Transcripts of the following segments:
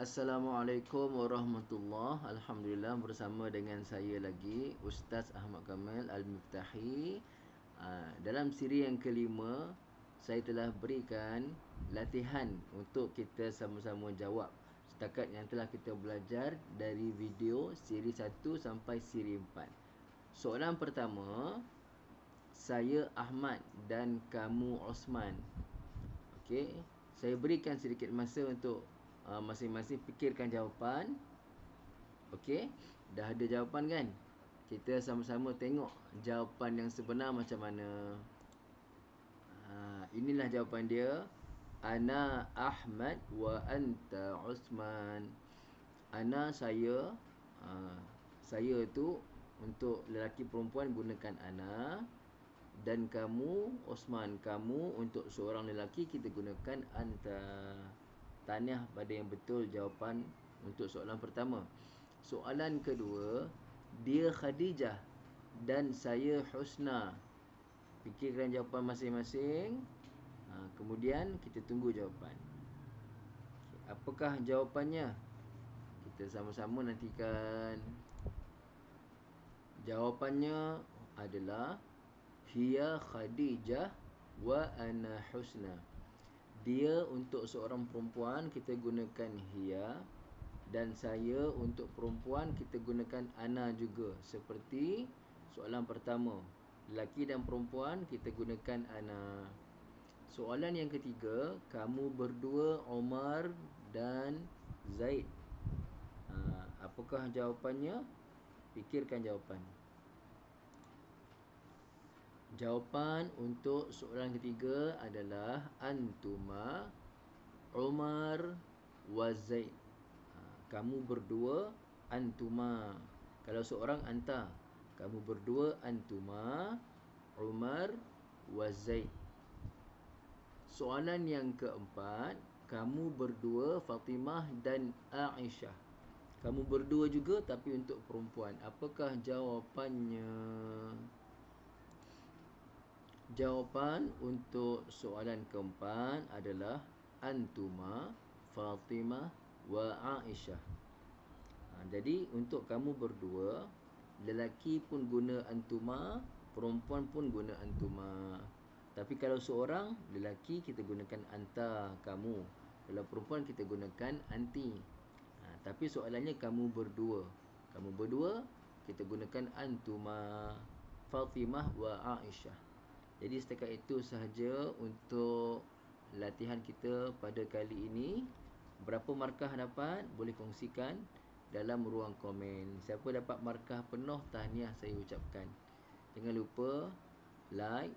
Assalamualaikum warahmatullahi Alhamdulillah bersama dengan saya lagi Ustaz Ahmad Kamal Al-Miftahi. Ah, Dalam siri yang kelima Saya telah berikan latihan untuk kita sama-sama jawab Setakat yang telah kita belajar dari video siri 1 sampai siri 4 Soalan pertama Saya Ahmad dan kamu Osman. Okey, saya berikan sedikit masa untuk uh, masing-masing fikirkan jawapan. Okey, dah ada jawapan kan? Kita sama-sama tengok jawapan yang sebenar macam mana. Uh, inilah jawapan dia. Ana Ahmad wa anta Usman. Ana saya uh, saya tu untuk lelaki perempuan gunakan ana dan kamu Osman kamu untuk seorang lelaki kita gunakan anta tahniah pada yang betul jawapan untuk soalan pertama. Soalan kedua dia Khadijah dan saya Husna. Fikirkan jawapan masing-masing. Ha, kemudian kita tunggu jawapan. Apakah jawapannya? Kita sama-sama nantikan. Jawapannya adalah Hiya Khadijah wa ana Husna. Dia untuk seorang perempuan kita gunakan hiya dan saya untuk perempuan kita gunakan ana juga seperti soalan pertama. Lelaki dan perempuan kita gunakan ana. Soalan yang ketiga, kamu berdua Omar dan Zaid. Ha, apakah jawapannya? Fikirkan jawapannya. Jawapan untuk soalan ketiga adalah antuma Umar wa Zaid. Ha, kamu berdua antuma. Kalau seorang anta, kamu berdua antuma Umar wa Zaid. Soalan yang keempat, kamu berdua Fatimah dan Aisyah. Kamu berdua juga tapi untuk perempuan. Apakah jawapannya? Jawapan untuk soalan keempat adalah Antuma, Fatimah wa Aisyah. Ha, jadi untuk kamu berdua, lelaki pun guna Antuma, perempuan pun guna Antuma. Tapi kalau seorang lelaki kita gunakan anta kamu. Kalau perempuan kita gunakan anti. Ha, tapi soalannya kamu berdua. Kamu berdua kita gunakan antuma Fatimah wa Aisyah. Jadi setakat itu sahaja untuk latihan kita pada kali ini. Berapa markah dapat boleh kongsikan dalam ruang komen. Siapa dapat markah penuh tahniah saya ucapkan. Jangan lupa like,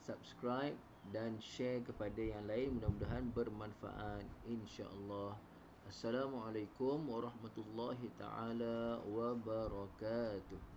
subscribe dan share kepada yang lain. Mudah-mudahan bermanfaat insya-Allah. Assalamualaikum warahmatullahi taala wabarakatuh.